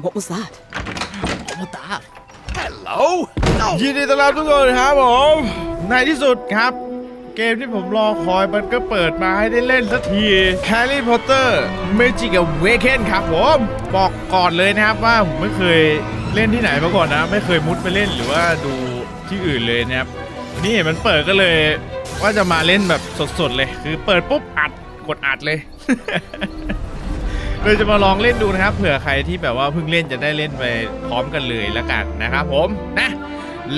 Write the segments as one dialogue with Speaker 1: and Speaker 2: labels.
Speaker 1: What was that?
Speaker 2: What was that? Hello? No.
Speaker 3: ยินดีต้อนรับทุกคนครับผม ในที่สุดครับ เกมที่ผมรอคอยมันก็เปิดมาให้ได้เล่นสักที Harry Potter Magic Awaken ครับผม บอกก่อนเลยนะครับว่าผมไม่เคยเล่นที่ไหนมาก่อนนะ ไม่เคยมุดไปเล่นหรือว่าดูที่อื่นเลยนะครับ นี่มันเปิดก็เลยว่าจะมาเล่นแบบสดๆเลย คือเปิดปุ๊บอัดกดอัดเลย เลยจะมาลองเล่นดูนะครับ เผื่อใครที่แบบว่าเพิ่งเล่นจะได้เล่นไปพร้อมกันเลยแล้วกันนะครับผมนะ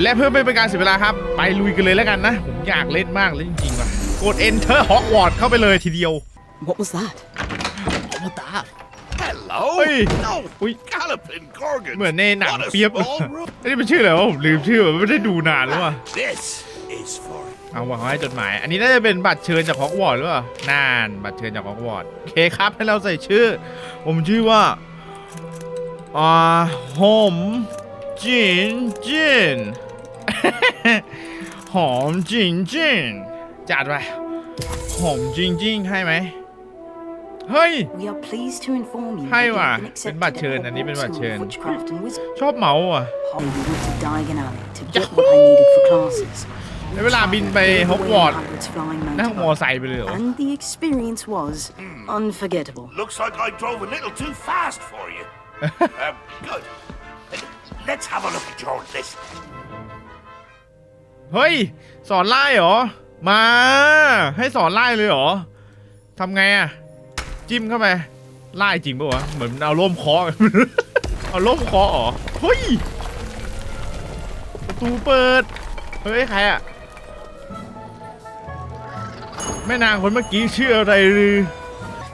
Speaker 3: และเพื่อไม่เป็นการเสียเวลาครับ ไปลุยกันเลยแล้วกันนะ ผมอยากเล่นมากเลยจริงๆว่ะกด enter Hogwarts เข้าไปเลยทีเดียว
Speaker 1: What was that?
Speaker 2: What was that? Hello?
Speaker 3: Hey.
Speaker 2: No.
Speaker 3: Ui.
Speaker 2: Galloping Gorgon.
Speaker 3: เหมือนในหนัง
Speaker 2: What a
Speaker 3: เปียบ
Speaker 2: small room.
Speaker 3: อันนี้มันชื่ออะไรวะผมลืมชื่อมันไม่ได้ดูนานแล้วว่ะ
Speaker 2: This is for
Speaker 3: เอาวางไว้จดหมาย อันนี้น่าจะเป็นบัตรเชิญจากฮอกวอตส์หรือเปล่าน่านบัตรเชิญจากฮอกวอตส์โอเคครับให้เราใส่ชื่อ ผมชื่อว่าอ่าหอมจินจินหอมจินจินจัดไปหอมจริงจริงๆให้ไหมเฮ้ย
Speaker 4: We are pleased to inform you
Speaker 3: ให้
Speaker 4: that
Speaker 3: ว่ะ
Speaker 4: you've been
Speaker 3: เป็นบัตร
Speaker 4: accepted
Speaker 3: เชิญ
Speaker 4: at
Speaker 3: อันนี้เป็น
Speaker 4: Hogwarts
Speaker 3: บัตร
Speaker 4: School
Speaker 3: เชิญ
Speaker 4: of Witchcraft and Wizardry.
Speaker 3: ชอบเมาส์อะ
Speaker 4: Holly went to Diagon Alley to get what I needed for classes.
Speaker 3: แล้วเวลาบินไปฮอกวอตส์
Speaker 4: Hagrid's flying
Speaker 3: นั่งมอ
Speaker 4: motorbike.
Speaker 3: ไซค์ไปเลยเหรอ
Speaker 4: And the experience was unforgettable.
Speaker 5: Looks like I drove a little too fast for you. um, good. Let's have a look at your list.
Speaker 3: เฮ้ย สอนไล่เหรอ มา ให้สอนไล่เลยเหรอทำไงอะจิ้มเข้าไปไล่จริงปะวะเหมือนเอาล่มเคาะ เอาล่มเคาะเหรอเฮ้ยประตูเปิด เฮ้ยใครอะ แม่นางคนเมื่อกี้ชื่ออะไรหรือ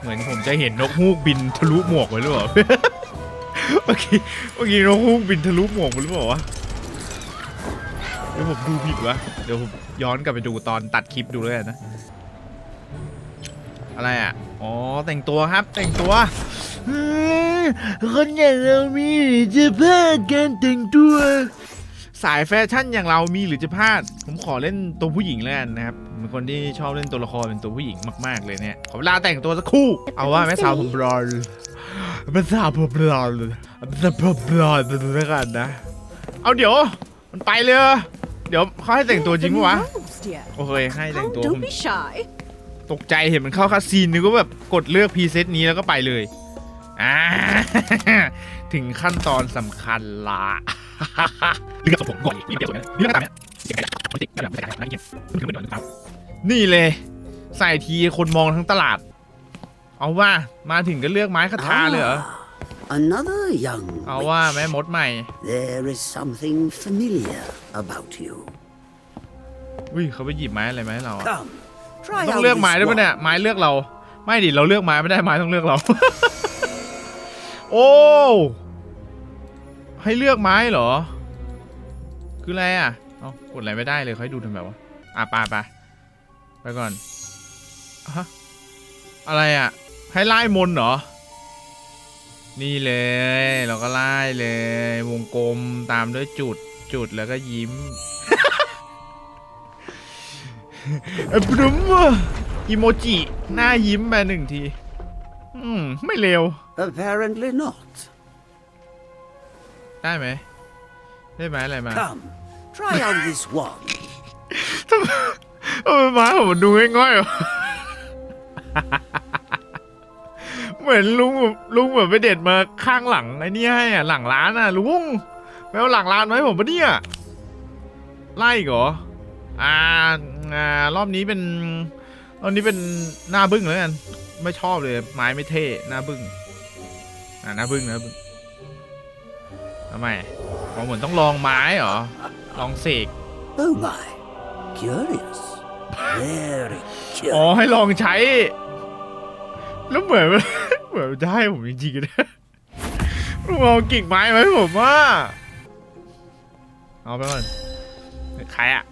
Speaker 3: เหมือนผมจะเห็นนกฮูกบินทะลุหมวกไปหรือเปล่า เมื่อกี้เมื่อกี้นกฮูกบินทะลุหมวกไปหรือเปล่าวะเดี๋ยวผมดูผิดวะ เดี๋ยวผมย้อนกลับไปดูตอนตัดคลิปดูเลยนะ อะไรอะ อ๋อแต่งตัวครับแต่งตัวเฮ้ยคนอย่างเรามีหรือจะพลาดการแต่งตัว สายแฟชั่นอย่างเรามีหรือจะพลาด ผมขอเล่นตัวผู้หญิงแล้วกันนะครับผม เป็นคนที่ชอบเล่นตัวละครเป็นตัวผู้หญิงมาก ๆ เลยเนี่ย ขอเวลาแต่งตัวสักครู่ เอาว่าแม่สาวผมบลอนแม่สาวผมบลอนแม่สาวผมบลอนแล้วกันนะ เอาเดี๋ยว มันไปเลยเหรอเดี๋ยวเขาให้แต่งตัวจริงปะวะ โอเคให้แต่งตัวผม
Speaker 1: shy.
Speaker 3: ตกใจเห็นมันเข้าคาซีนนึกว่าแบบกดเลือกพรีเซตนี้แล้วก็ไปเลยอ่าถึงขั้นตอนสำคัญละ
Speaker 2: เลือกสมผมก่อนนี่เดี๋ยวนะนี่หน้าตาเนี่ยเสียงไก่ปกติไม่แบบไม่ได้ไม่เกี่ยวมันคือเหมือนครับ
Speaker 3: นี่เลย ใส่ทีคนมองทั้งตลาด เอาว่ามาถึงก็เลือกไม้คาทาเลยเหรอ
Speaker 6: Another young
Speaker 3: เอาว่าแม่มดใหม่
Speaker 6: There is something familiar about you.
Speaker 3: อุ้ยเขาไปหยิบไม้อะไรมาให้เราอะ
Speaker 6: Come, try
Speaker 3: ต้อง
Speaker 6: out
Speaker 3: เลือกไม้
Speaker 6: this
Speaker 3: ด้วยปะเนี่ย
Speaker 6: wand.
Speaker 3: ไม้เลือกเรา ไม่ดิเราเลือกไม้ไม่ได้ไม้ต้องเลือกเรา โอ้ให้เลือกไม้เหรอ คืออะไรอะเอากดอะไรไม่ได้เลยเขาให้ดูทำแบบว่าอะไปไป ไปก่อน ฮะ อะไรอะ ให้ไล่มนต์เหรอ นี่เลย เราก็ไล่เลย วงกลมตามด้วยจุดจุดแล้วก็ยิ้มเอ้ยปรึ้มว่ะอีโมจิ หน้ายิ้มมาหนึ่งที อืม ไม่เร็ว
Speaker 6: Apparently not.
Speaker 3: ได้ไหม ได้ไหมอะไรมา
Speaker 6: Come, try out this wand.
Speaker 3: ทำไมทำไม้ผมดูง่อยๆเหมือนลุงลุงแบบไปเด็ดมาข้างหลังไอ้นี่ให้อะหลังร้านอะลุงไปเอาหลังร้านมาให้ผมปะเนี่ยไล่กเหรออ่าอ่ารอบนี้เป็นรอบนี้เป็นหน้าบึ้งแล้วกันไม่ชอบเลย ไม้ไม่เท่หน้าบึ้งอ่าหน้าบึ้งน้าบึ้งทำไมอ๋อเหมือนต้องลองไม้เหรอลองเสก
Speaker 6: Oh my, curious. Very
Speaker 3: อ๋อ
Speaker 6: curious.
Speaker 3: ให้ลองใช้ แล้วเหมือน เหมือนจะให้ผมจริงๆนะลุงเอากิ่งไม้ไว้ให้ผมว่า เอาไปก่อนใครอะ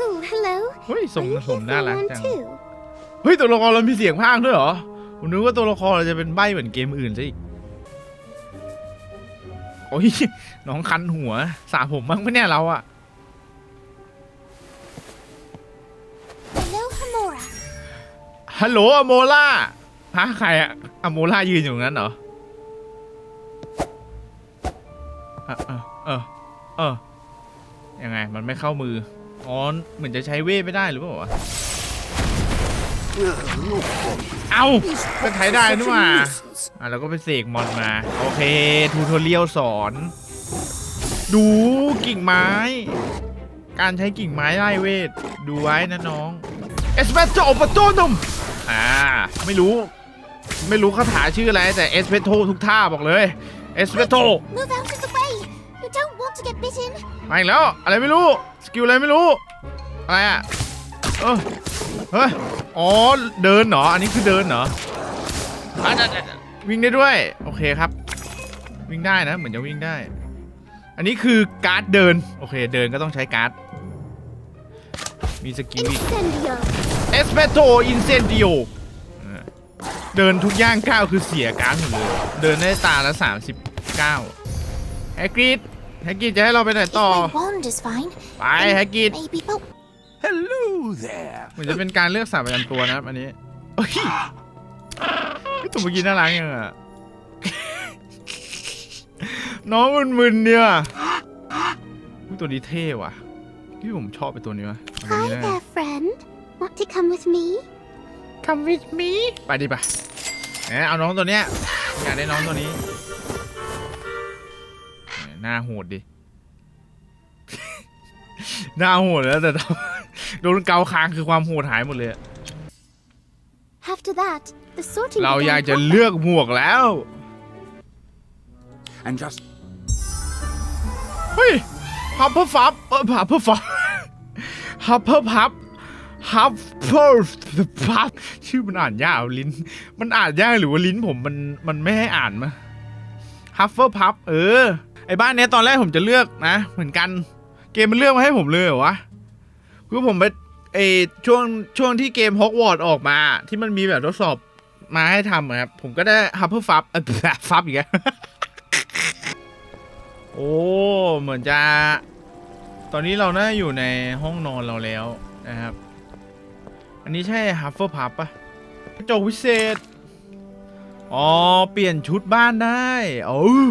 Speaker 7: Oh, hello.
Speaker 3: เฮ้ย ส่ง
Speaker 7: Are you
Speaker 3: ผม
Speaker 7: here
Speaker 3: น่า
Speaker 7: for
Speaker 3: รัก
Speaker 7: one
Speaker 3: จัง
Speaker 7: too?
Speaker 3: เฮ้ย ตัวละครเรามีเสียงพากย์ด้วยเหรอ ผมนึกว่าตัวละครเราจะเป็นใบเหมือนเกมอื่นซะอีก โอ้ย น้องคันหัว สาผมบ้างไหมเนี่ยเราอะ ฮัลโหลอโมล่าฮะใครอะอโมล่ายืนอยู่ตรงนั้นเหรอเออเออเออเออยังไง มันไม่เข้ามือ อ๋อ เหมือนจะใช้เวทไม่ได้หรือเปล่าวะ เอ้าก็ใช้ได้นี่หว่า อะแล้วก็ไปเสกมอนมา โอเค ทูทอเรียลสอน ดูกิ่งไม้ การใช้กิ่งไม้ไล่เวท ดูไว้นะน้อง เอสเปโตปโตนุม อ่า ไม่รู้ ไม่รู้คาถาชื่ออะไร แต่เอสเปโตทุกท่าบอกเลยเอสเปโต
Speaker 7: Move out of the way! You don't want to get bitten!
Speaker 3: มาอีกแล้ว อะไรไม่รู้ สกิลอะไรไม่รู้ อะไรอะ เออเฮ้ย อ๋อ เดินเหรอ อันนี้คือเดินเหรออะเดี๋ยวเดี๋ยวเดี๋ยววิ่งได้ด้วย โอเคครับ วิ่งได้นะ เหมือนจะวิ่งได้ อันนี้คือการ์ดเดิน โอเค เดินก็ต้องใช้การ์ด มีสกิลอีก
Speaker 7: Incendio!
Speaker 3: เอสเปโตอินเซนดิโอเดินทุกย่างก้าวคือเสียการ์ดหมดเลยเดินได้ตาละ 39แฮกริดแฮกริดจะให้เราไปไหน
Speaker 7: If
Speaker 3: ต่อ
Speaker 7: my wand is fine,
Speaker 3: ไปแฮกกิด
Speaker 7: maybe, but
Speaker 5: Hello there.
Speaker 3: เหมือนจะเป็นการเลือกสามประจำตัวนะครับอันนี้เฮ้ยพี่ตัวเมื่อกี้น่ารักยังอะน้องมึนๆเนี่ยอุ๊ยตัวนี้เท่ว่ะพี่ผมชอบไปตัวนี้ว่ะเอาตัว
Speaker 7: hi
Speaker 3: นี้นะ
Speaker 7: there, friend. Want to come with me?
Speaker 3: Come with me ไปดิปะแหมเอาน้องตัวเนี้ยอยากได้น้องตัวนี้แหมหน้าโหดดิ หน้าโหดแล้วแต่โดนเกาคางคือความโหดหายหมดเลยอะ
Speaker 7: After that, the sorting
Speaker 3: เรา
Speaker 7: began
Speaker 3: อยากจะ
Speaker 7: proper.
Speaker 3: เลือกหมวกแล้ว
Speaker 5: And just
Speaker 3: เฮ้ยฮับเพิร์ฟับเออฮับเพิร์ฟับฮับเพิร์พับ ฮับเพิร์พับชื่อมันอ่านยากลิ้น มันอ่านยากหรือว่าลิ้นผมมันมันไม่ให้อ่านมาฮับเฟิร์พับเออ ไอ้บ้านเนี้ยตอนแรกผมจะเลือกนะ เหมือนกัน เกมมันเลือกมาให้ผมเลยเหรอวะ คือผมไปไอช่วงช่วงที่เกมฮอกวอตส์ออกมา ที่มันมีแบบทดสอบมาให้ทำอะครับ ผมก็ได้ฮับเพิร์ฟับเออฟับอีกแล้วโอ้ เหมือนจะ ตอนนี้เราน่าอยู่ในห้องนอนเราแล้วนะครับ อันนี้ใช่ฮัฟเฟิลพับปะกระจกวิเศษ อ๋อ เปลี่ยนชุดบ้านได้เออ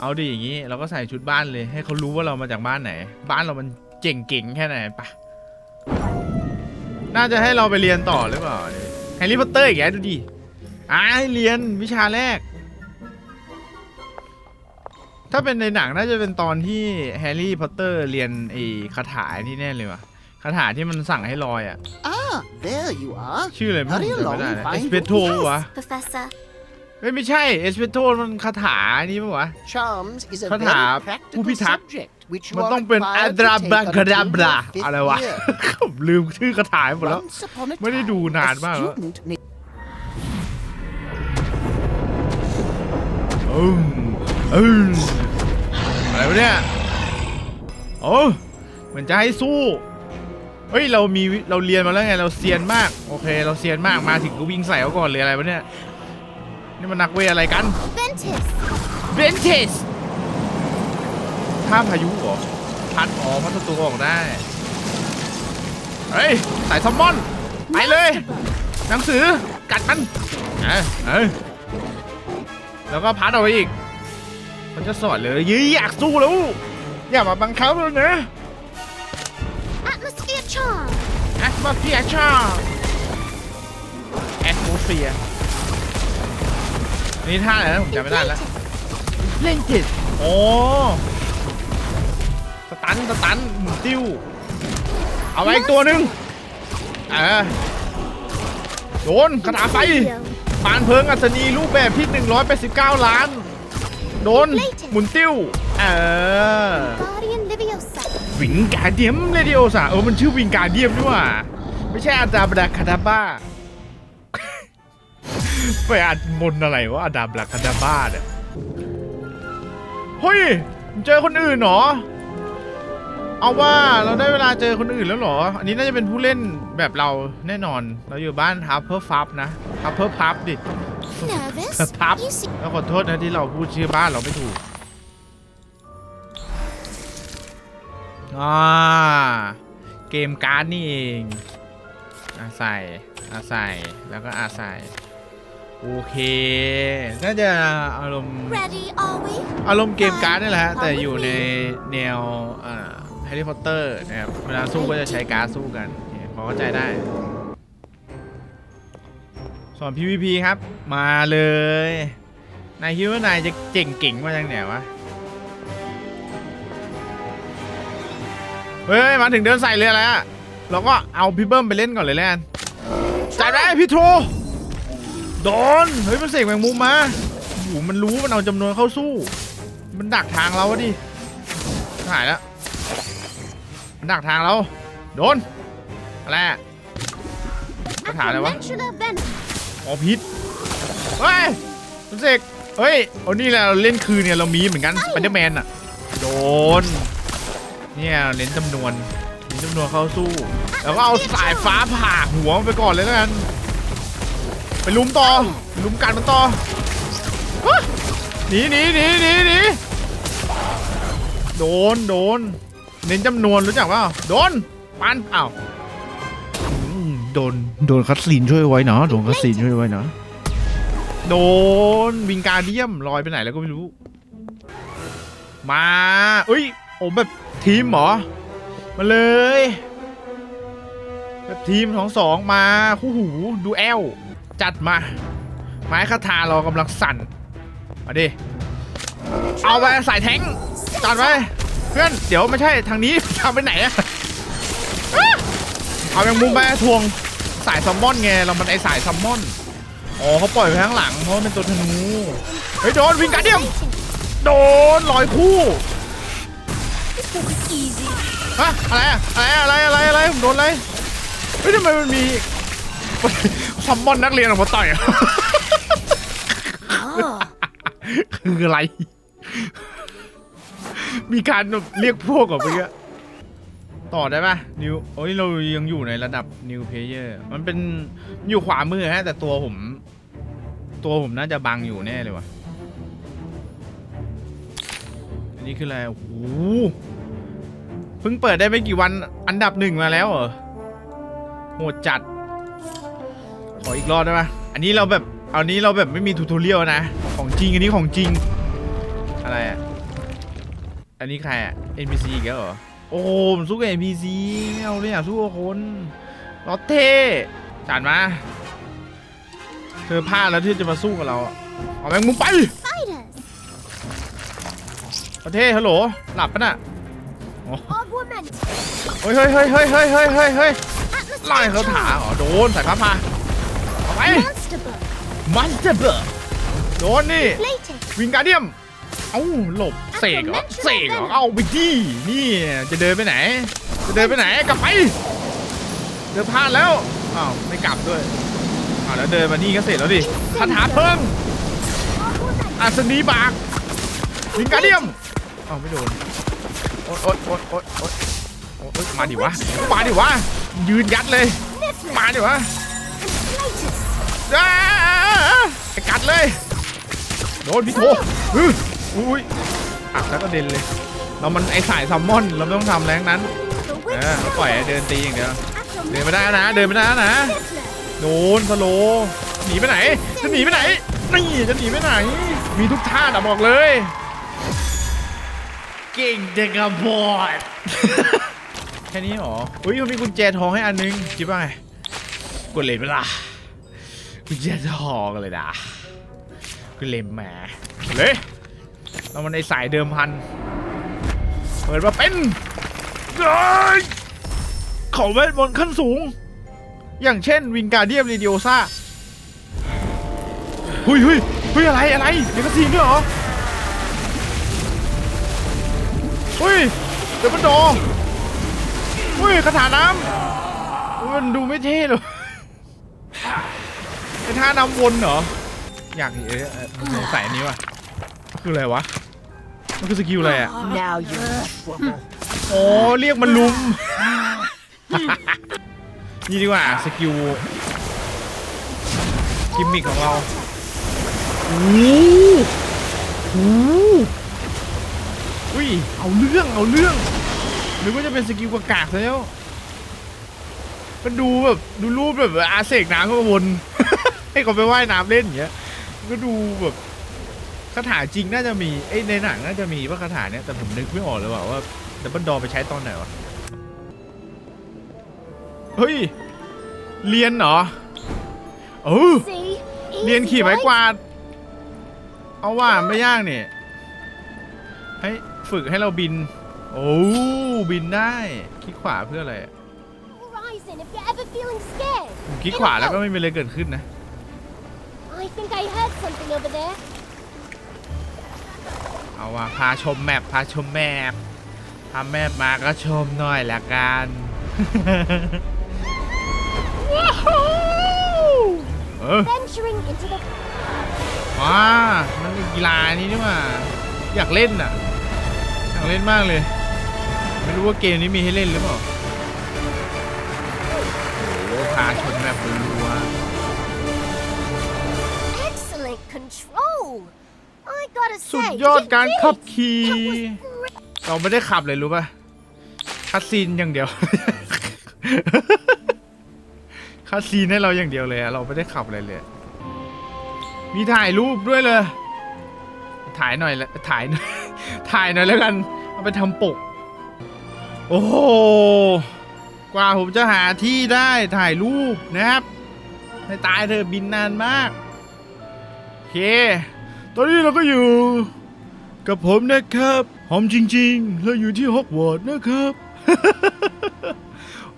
Speaker 3: เอาดิอย่างนี้เราก็ใส่ชุดบ้านเลย ให้เขารู้ว่าเรามาจากบ้านไหน บ้านเรามันเจ๋งเก่งแค่ไหนปะน่าจะให้เราไปเรียนต่อหรือเปล่าแฮร์รี่พอตเตอร์อีกแล้วดูดิอ่าให้เรียนวิชาแรก ถ้าเป็นในหนังน่าจะเป็นตอนที่แฮร์รี่พอตเตอร์เรียนไอ้คาถาที่แน่เลยว่ะ คาถาที่มันสั่งให้ลอยอะ
Speaker 6: Ah, there you are.
Speaker 3: ชื่ออะไรไม่รู้จำไม่ได้นะ
Speaker 6: Hurry along,
Speaker 3: เอ
Speaker 6: find
Speaker 3: สเปโต
Speaker 6: what
Speaker 3: วะ
Speaker 7: Professor.
Speaker 3: ไม่ไม่ใช่เอสเปโตมันคาถานี้ปะวะ
Speaker 6: Charms is a
Speaker 3: คาถา
Speaker 6: very
Speaker 3: ผู้
Speaker 6: practical
Speaker 3: พิทักษ์
Speaker 6: subject which you
Speaker 3: มัน
Speaker 6: are
Speaker 3: ต้องเป็น
Speaker 6: required
Speaker 3: อา
Speaker 6: to
Speaker 3: ดรา
Speaker 6: take
Speaker 3: บา
Speaker 6: until
Speaker 3: กราบรา
Speaker 6: your fifth
Speaker 3: อะไรวะ
Speaker 6: year.
Speaker 3: ผมลืมชื่อคาถาหมดแล้ว
Speaker 6: Once upon a
Speaker 3: ไม่ได้
Speaker 6: time,
Speaker 3: ดูนาน
Speaker 6: a
Speaker 3: มากแล้ว
Speaker 6: student named
Speaker 3: อืมอืมอะไรวะเนี่ยโอ้เหมือนจะให้สู้ เฮ้ยเรามีวิเราเรียนมาแล้วไงเราเซียนมากโอเค เราเซียนมากมาถึงก็วิ่งใส่เขาก่อนเลยอะไรวะเนี่ยนี่มันนักเวทอะไรกัน
Speaker 7: Ventus!
Speaker 3: เบนเทสท่าพายุเหรอพัดอ๋อพัดศัตรูออกได้เฮ้ยสายซัมมอนไปเลยหนังสือกัดมันเออเออแล้วก็พัดเอาไปอีก มันจะสอนเลยยี่อยากสู้แล้วอย่ามาบังคับเลยนะ มาเฟียชาแอสโมเฟียนี่ท่าอะไรนะผมจำไม่ได้แล้ว
Speaker 7: Inflated.
Speaker 3: เล่นจิตโอ้สตันสตันหมุนติ้ว เอาไว้อีกตัวหนึ่งเออโดนกระดาษไป
Speaker 7: Incendio.
Speaker 3: ปานเพิงอัศนีรูปแบบที่ 189 ล้าน โดน หมุนติ้ว เออ
Speaker 7: Guardian Liviosa.
Speaker 3: วิงการเดียมเรดิโอสะเออมันชื่อวิงการเดียมด้วยว่ะไม่ใช่อาดาบดาคาดาบ้าไปอ่านมนต์อะไรวะอาดาบดาคาดาบ้าเนี่ยเฮ้ยมึงเจอคนอื่นเหรอ เอาว่าเราได้เวลาเจอคนอื่นแล้วเหรอ อันนี้น่าจะเป็นผู้เล่นแบบเราแน่นอน เราอยู่บ้านทัพเพิ่ฟับนะทัพเพิ่พับดิ
Speaker 7: Nervous?
Speaker 3: Pop.
Speaker 7: You see,
Speaker 3: แล้วขอโทษนะที่เราพูดชื่อบ้านเราไม่ถูก อ่าเกมการ์ดนี่เองอาใส่อาใส่แล้วก็อาใส่โอเค น่าจะอารมณ์
Speaker 7: Ready, are we?
Speaker 3: อารมณ์เกมการ์ดนี่แหละฮะ แต่อยู่ในแนวแฮร์รี่พอตเตอร์นะครับ เวลาสู้ก็จะใช้การ์ดสู้กันโอเคพอเข้าใจได้ส่วน PVP ครับ มาเลย นายคิดว่านายจะเจ๋งเก่งมาจากไหนวะ เฮ้ยมาถึงเดินใส่เลยแล้วเราก็เอาพี่เบิ้มไปเล่นก่อนเลยแล้วกันจัดได้พี่โทโดนเฮ้ยมันเสกแมงมุมมาโอ้มันรู้มันเอาจำนวนเข้าสู้ มันดักทางเราอะดิหายแล้วมันดักทางเราโดนอะไรอะกระถาอะไรวะ
Speaker 7: อ
Speaker 3: อ๋อพิษเฮ้ยมันเสกเฮ้ยโอ้นี่แหละเราเล่นคืนเนี่ยเรามีเหมือนกันสไปเดอร์แมนอะโดน เนี่ยเน้นจำนวนเน้นจำนวนเข้าสู้ แล้วก็เอาสายฟ้าผ่าหัวมันไปก่อนเลยแล้วกัน ไปลุมต่อไปลุมกันมันต่อฮะหนีหนีหนีหนีหนีโดนโดน เน้นจำนวนรู้จักเปล่าโดนปันอ้าวอืมโดนโดนคัสซีนช่วยไว้เนาะโดนคัสซีนช่วยไว้เนาะโดนวิงการเดียมลอยไปไหนแล้วก็ไม่รู้ มาเอ้ยโอ้แบบ ทีมเหรอมาเลยแบบทีมสองสองมาคู่หูดูแอลจัดมา ไม้คาถาเรากำลังสั่น มาดิ เอาไปสายแทงจัดไปเพื่อน เดี๋ยวไม่ใช่ทางนี้ทางไปไหนอะอะเอาแมงมุมไปทวงสายซัมมอนไงเรามันไอสายซัมมอนอ๋อเขาปล่อยไปข้างหลังเพราะมันเป็นตัวธนูเฮ้ยโดนวิงการเดียมโดนลอยคู่ ฮะอะไรอะอะไรอะไรอะไรอะไรผมโดนอะไรเฮ้ยทำไมมันมีซัมมอนนักเรียนออกมาต่อยอะคืออะไร มีการแบบเรียกพวกกับเมื่อต่อได้ปะนิวโอ้ยเรายังอยู่ในระดับ new player มันเป็นอยู่ขวามือฮะ แต่ตัวผม ตัวผมน่าจะบังอยู่แน่เลยวะอันนี้คืออะไรโอ้โห เพิ่งเปิดได้ไม่กี่วันอันดับหนึ่งมาแล้วเหรอโหดจัด ขออีกรอบได้ปะอันนี้เราแบบเอานี้เราแบบไม่มีทูทอเรียลนะ ของจริงอันนี้ของจริง อะไรอะ อันนี้ใครอะ NPC อีกแล้วเหรอ โอ้โหผมสู้กับ NPC ไม่เอาเลยอะสู้กับคนลอตเท่จานมา เธอพลาดแล้วที่จะมาสู้กับเราอะเอาแมงมุมไป
Speaker 7: Fighters.
Speaker 3: ประเทศฮัลโหล หลับปะน่ะ
Speaker 7: Augment.
Speaker 3: เฮ้ยเฮ้ยเฮ้ยเฮ้ยเฮ้ยเฮ้ยเฮ้ยเฮ้ย
Speaker 7: Atlas
Speaker 3: ไล่เขาถาอ๋อโดนสายฟ้าผ่าเอาไป
Speaker 7: Monster Book.
Speaker 3: มันจะเบอร์โดนนี่
Speaker 7: Latex.
Speaker 3: วิงการเดียม เอ้าหลบเสกเหรอเสกเหรอเอาไปที่นี่จะเดินไปไหน จะเดินไปไหนกลับไป เดินพลาดแล้วอ้าวไม่กลับด้วยอ้าวแล้วเดินมานี่ก็เสร็จแล้วดิคาถาเพิ่ม
Speaker 7: Augment.
Speaker 3: อัศนีบากวิงการเดียมอ้าวไม่โดนโอ๊ยโอ๊ยโอ๊ยโอ๊ยโอ๊ยโอ๊ย มาดิวะ มาดิวะ ยืนยัดเลย
Speaker 7: Niffler.
Speaker 3: มาดิวะ
Speaker 7: Inflatus.
Speaker 3: อ้าไอ้กัดเลย โดนพี่โทอื้ออุ้ยอักแล้วก็เด็นเลย เรามันไอสายซัมมอน เราไม่ต้องทำแรงนั้น
Speaker 7: The
Speaker 3: เอ
Speaker 7: Witch
Speaker 3: อเราปล่อยให้เดินตีอย่างเดียว
Speaker 7: Acromegaly.
Speaker 3: เดินไม่ได้แล้วนะ เดินไม่ได้แล้วนะ
Speaker 7: Niffler.
Speaker 3: โดนสโลว์หนีไปไหน จะหนีไปไหน นี่จะหนีไปไหน มีทุกท่าแต่บอกเลย เก่งเด็กอะบอด แค่นี้หรออุ้ยมันมีกุญแจทองให้อันนึงคิดว่าไงกดเลยเวลากุญแจทองเลยนะกูเล่มแหมเลยเรามันในสายเดิมพันเปิดมาเป็นเฮ้ยของเวทมนต์ขั้นสูง อย่างเช่นวิงการเดียมเรดิโอซ่าเฮ้ยเฮ้ยเฮ้ยอะไรอะไรเดี๋ยวก็ซีนด้วยเหรอเฮ้ยเดี๋ยวมันโดเฮ้ยคาถาน้ำเฮ้ยมันดูไม่เท่เลยไอ้ท่าน้ำวนเหรอ อยากเห็นเออเออสงสัยอันนี้ว่ะ คืออะไรวะ มันคือสกิลอะไรอะ
Speaker 4: Now you're in trouble.
Speaker 3: โอ้เรียกมันลุม นี่ดีกว่าสกิลกิมมิกของเราโอ้โหโอ้โหอุ้ย เอาเรื่อง เอาเรื่อง หรือว่าจะเป็นสกิลกากๆซะแล้ว มันดูแบบดูรูปแบบอาเสกน้ำก็วน ให้เขาไปว่ายน้ำเล่นอย่างเงี้ยมันก็ดูแบบคาถาจริงน่าจะมีเอ้ยในหนังน่าจะมีว่าคาถาเนี้ยแต่ผมนึกไม่ออกเลยว่าว่าดับเบิลดอไปใช้ตอนไหนวะ เฮ้ย เรียนเหรอเออ
Speaker 7: See?
Speaker 3: เรียน
Speaker 7: Easy,
Speaker 3: ขี่ไม้
Speaker 7: right?
Speaker 3: กวาด เอาว่าไม่ยากเนี่ยให้ฝึกให้เราบิน โอ้บินได้คลิกขวาเพื่ออะไรอะ
Speaker 7: Horizon, if you're ever feeling scared.
Speaker 3: ผมคลิกขวาแล้วก็ไม่มีอะไรเกิดขึ้นนะ
Speaker 7: I think I heard something over there.
Speaker 3: เอาว่าพาชมแมปพาชมแมปทำแมปมาก็ชมหน่อยละกันว้าวเออ
Speaker 7: Venturing into the
Speaker 3: ว้ามันเป็นกีฬานี้นี่หว่าอยากเล่นอะ อยากเล่นมากเลย ไม่รู้ว่าเกมนี้มีให้เล่นหรือเปล่าโอ้โหพาชนแบบรัว
Speaker 7: excellent control. I gotta
Speaker 3: ๆสุด
Speaker 7: say,
Speaker 3: ยอด
Speaker 7: you
Speaker 3: การ
Speaker 7: did.
Speaker 3: ขับขี่
Speaker 7: That was great.
Speaker 3: เราไม่ได้ขับเลยรู้ป่ะคัดซีนอย่างเดียวคัดซีนให้เราอย่างเดียวเลยอะเราไม่ได้ขับอะไรเลย มีถ่ายรูปด้วยเลย ถ่ายหน่อยละถ่ายหน่อยถ่ายหน่อยแล้วกัน เอาไปทำปก โอ้โห กว่าผมจะหาที่ได้ถ่ายรูปนะครับ ให้ตายเธอบินนานมาก โอเค ตอนนี้เราก็อยู่ กับผมนะครับหอมจริงๆ เราอยู่ที่ฮอกวอตส์นะครับ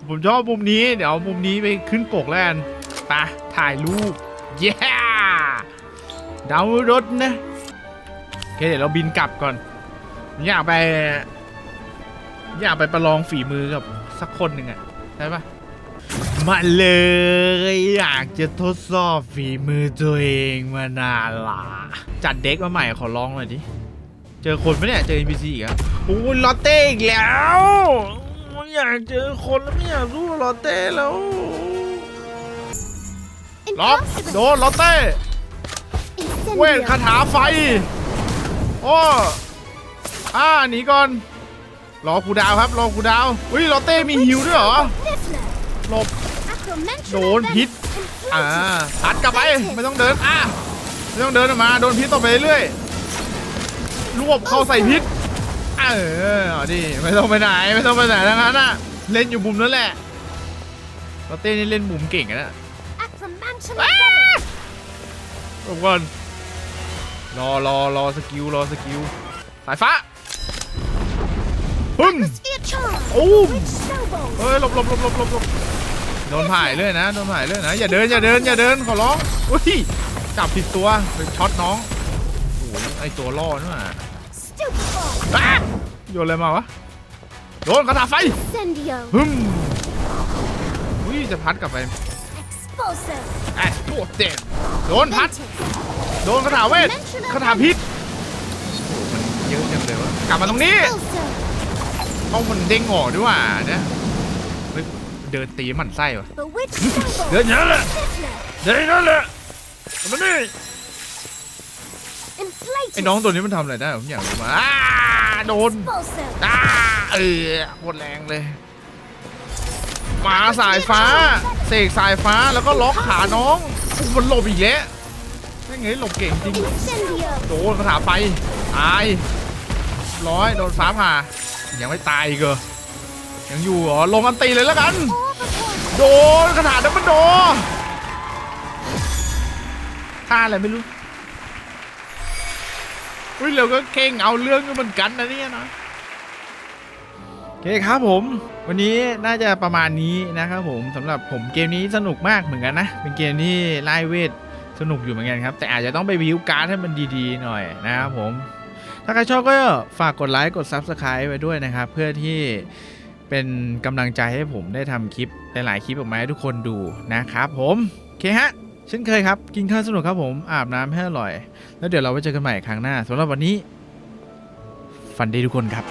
Speaker 3: ผมชอบมุมนี้ เดี๋ยวมุมนี้ไปขึ้นปกแล้วกันไปถ่ายรูป เย้ดาวรถนะโอเคเดี๋ยวเราบินกลับก่อน อยากไป อยากไปประลองฝีมือกับสักคนหนึ่งอะใช่ปะมาเลยอยากจะทดสอบฝีมือตัวเองมานานละจัดเด็กมาใหม่ขอลองหน่อยดิ เจอคนไหมเนี่ย เจอ NPC อีกแล้วโอ้ยลอตเต้อีกแล้วอยากเจอคนแล้วไม่อยากสู้ลอตเต้แล้วล็อกโดนลอตเต้เวทคาถาไฟ โอ้อ่าหนีก่อน รอคูดาวครับ รอคูดาวอุ้ยลอตเต้มีฮิวด้วยเหรอ
Speaker 7: Niffler.
Speaker 3: หลบ
Speaker 7: Acromantia
Speaker 3: โดนพิษ
Speaker 7: Venom.
Speaker 3: อ่า
Speaker 7: Inflated.
Speaker 3: พัดกลับไปไม่ต้องเดินอะไม่ต้องเดินออกมาโดนพิษต่อไปเรื่อยๆรวบเข้าใส่พิษเออเอาดิไม่ต้องไปไหนไม่ต้องไปไหนทั้งนั้นอะเล่นอยู่มุมนั้นแหละลอตเต้นี่เล่นมุมเก่งอะนะ
Speaker 7: Acromantia Venom.
Speaker 3: รบก่อนรอรอรอสกิลรอสกิลสายฟ้า ปึ้งโอ้มเฮ้ยหลบหลบหลบหลบหลบหลบโดนผ่ายเลยนะโดนผ่ายเลยนะอย่าเดินอย่าเดินอย่าเดินขอร้องอุ้ยจับผิดตัวเป็นช็อตน้องโอ้ยไอตัวล่อนี่หว่าโยนอะไรมาวะโดนกระถาไฟ
Speaker 7: Incendio.
Speaker 3: ฮึมอุ้ยจะพัดกลับไป
Speaker 7: Expulso.
Speaker 3: แอสโตเต็มโดนพัด โดนคาถาเวทคาถาพิษโอ้มันเยอะจังเลยวะกลับมาตรงนี้ เอามันเด้งออกด้วยว่ะเนี่ยเฮ้ยเดินตีมันไส้วะ
Speaker 7: Bewitched snowball.
Speaker 3: เดินอย่างนั้นแหละ
Speaker 7: Niffler.
Speaker 3: เดินอย่างนั้นแหละเอามานี่
Speaker 7: Inflated.
Speaker 3: ไอ้น้องตัวนี้มันทำอะไรได้ผมอยากรู้มาอ้าโดน
Speaker 7: Expulso.
Speaker 3: อ้าเออหมดแรงเลยหมาสายฟ้า เสกสายฟ้าแล้วก็ล็อกขาน้องโอ้มันหลบอีกแล้วไม่ไงหลบเก่งจริง
Speaker 7: Incendio.
Speaker 3: โดนคาถาไฟตาย ร้อยโดนฟ้าผ่า ยังไม่ตายอีกเหรอยังอยู่เหรอลงอันตีเลยแล้วกัน โดนคาถาดับเบิลโดท่าอะไรไม่รู้อุ้ยเราก็เก่งเอาเรื่องกันเหมือนกันนะเนี่ยนะโอเคครับผม วันนี้น่าจะประมาณนี้นะครับผมสำหรับผมเกมนี้สนุกมากเหมือนกันนะ เป็นเกมที่ไล่เวทสนุกอยู่เหมือนกันครับ แต่อาจจะต้องไปวิวการ์ดให้มันดีๆหน่อยนะครับผม ถ้าใครชอบก็ฝากกดไลค์กด Subscribe ไว้ด้วยนะครับ เพื่อที่เป็นกำลังใจให้ผมได้ทำคลิปหลายๆคลิปออกมาให้ทุกคนดูนะครับผมโอเคฮะเช่นเคยครับ กินข้าวสนุกครับผมอาบน้ำให้อร่อย แล้วเดี๋ยวเราไว้เจอกันใหม่ครั้งหน้าสำหรับวันนี้ ฝันดีทุกคนครับ